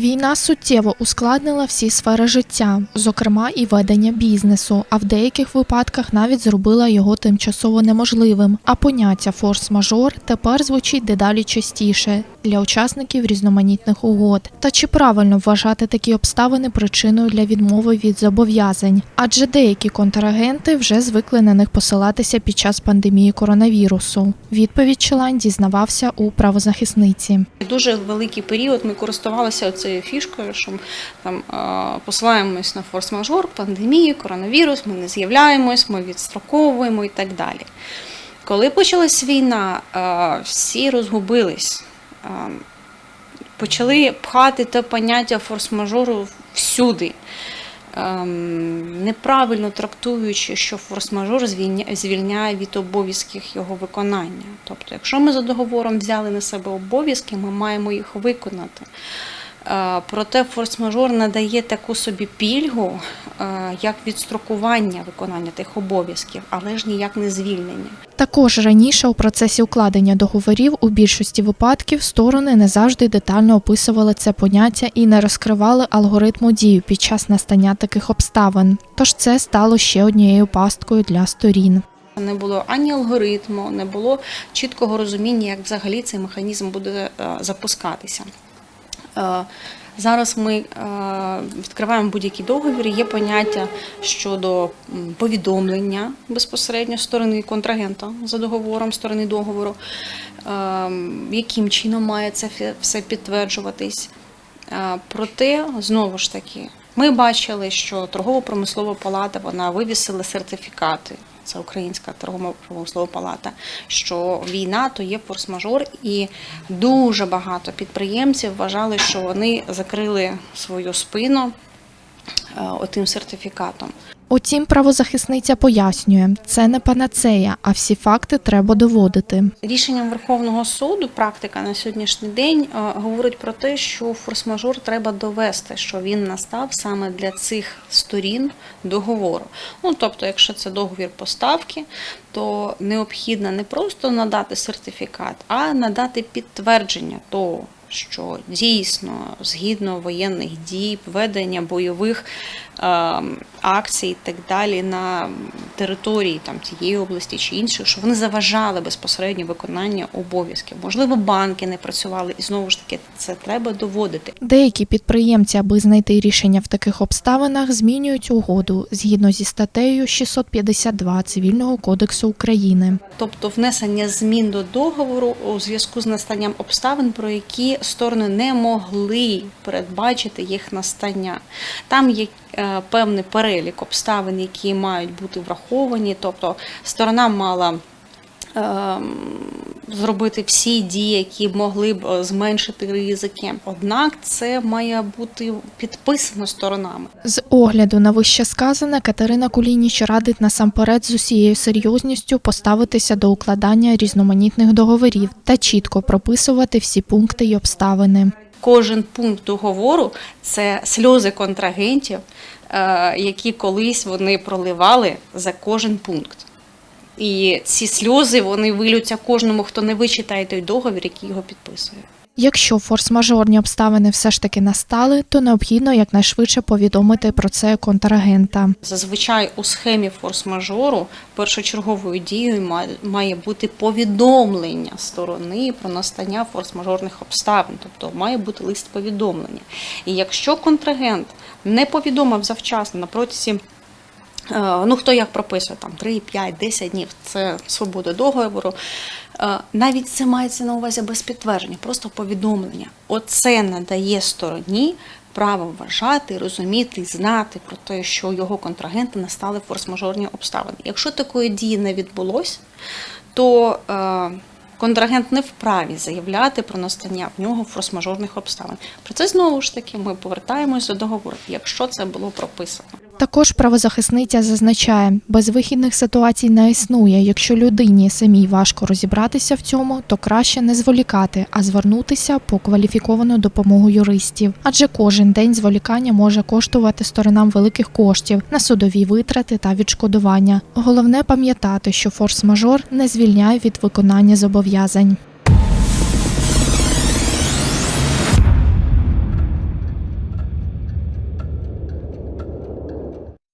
Війна суттєво ускладнила всі сфери життя, зокрема і ведення бізнесу, а в деяких випадках навіть зробила його тимчасово неможливим. А поняття форс-мажор тепер звучить дедалі частіше для учасників різноманітних угод. Та чи правильно вважати такі обставини причиною для відмови від зобов'язань? Адже деякі контрагенти вже звикли на них посилатися під час пандемії коронавірусу. Відповідь Челань дізнавався у правозахисниці. Дуже великий період ми користувалися цією фішкою, що там посилаємось на форс-мажор, пандемію, коронавірус, ми не з'являємось, ми відстроковуємо і так далі. Коли почалась війна, всі розгубились, почали пхати те поняття форс-мажору всюди. Ем, Неправильно трактуючи, що форс-мажор звільняє від обов'язків його виконання. Тобто, якщо ми за договором взяли на себе обов'язки, ми маємо їх виконати. Е, Проте форс-мажор надає таку собі пільгу, е, як відстрокування виконання тих обов'язків, але ж ніяк не звільнення. Також раніше у процесі укладення договорів у більшості випадків сторони не завжди детально описували це поняття і не розкривали алгоритму дію під час настання таких обставин. Тож це стало ще однією пасткою для сторін. Не було ані алгоритму, не було чіткого розуміння, як взагалі цей механізм буде е, запускатися. Е, Зараз ми е, відкриваємо будь-який договір. Є поняття щодо повідомлення безпосередньо сторони контрагента за договором, сторони договору, е, яким чином має це все підтверджуватись. Проте, знову ж таки, ми бачили, що торгово-промислова палата вона вивісила сертифікати. Це Українська торгово-промислова палата, що війна то є форс-мажор, і дуже багато підприємців вважали, що вони закрили свою спину е, отим сертифікатом. Утім, правозахисниця пояснює, це не панацея, а всі факти треба доводити. Рішенням Верховного суду практика на сьогоднішній день е, говорить про те, що форс-мажор треба довести, що він настав саме для цих сторін договору. Ну тобто, якщо це договір поставки, то необхідно не просто надати сертифікат, а надати підтвердження того. Що дійсно згідно воєнних дій, ведення бойових е, акцій і так далі на території там цієї області чи іншої, що вони заважали безпосередньо виконання обов'язків. Можливо, банки не працювали, і знову ж таки це треба доводити. Деякі підприємці, аби знайти рішення в таких обставинах, змінюють угоду згідно зі статтею 652 Цивільного кодексу України. Тобто внесення змін до договору у зв'язку з настанням обставин, про які сторони не могли передбачити їх настання. Там є е, певний перелік обставин, які мають бути враховані. Тобто сторона мала ем, зробити всі дії, які могли б е, зменшити ризики. Однак це має бути підписано сторонами. З огляду на вище сказане, Катерина Кулініч радить насамперед з усією серйозністю поставитися до укладання різноманітних договорів та чітко прописувати всі пункти й обставини. Кожен пункт договору це сльози контрагентів, е, які колись вони проливали за кожен пункт. І ці сльози вони вилються кожному, хто не вичитає той договір, який його підписує. Якщо форс-мажорні обставини все ж таки настали, то необхідно якнайшвидше повідомити про це контрагента. Зазвичай у схемі форс-мажору першочерговою дією має- бути повідомлення сторони про настання форс-мажорних обставин, тобто має бути лист повідомлення. І якщо контрагент не повідомив завчасно на протязі Ну, хто як прописує, там 3, 5, 10 днів це свобода договору. Е, Навіть це мається на увазі без підтвердження, просто повідомлення. Оце надає стороні право вважати, розуміти, знати про те, що його контрагенти настали форс-мажорні обставини. Якщо такої дії не відбулось, то е, контрагент не вправі заявляти про настання в нього форс-мажорних обставин. Про це знову ж таки ми повертаємось до договору, якщо це було прописано. Також правозахисниця зазначає, безвихідних ситуацій не існує. Якщо людині самій важко розібратися в цьому, то краще не зволікати, а звернутися по кваліфіковану допомогу юристів. Адже кожен день зволікання може коштувати сторонам великих коштів на судові витрати та відшкодування. Головне пам'ятати, що форс-мажор не звільняє від виконання зобов'язань.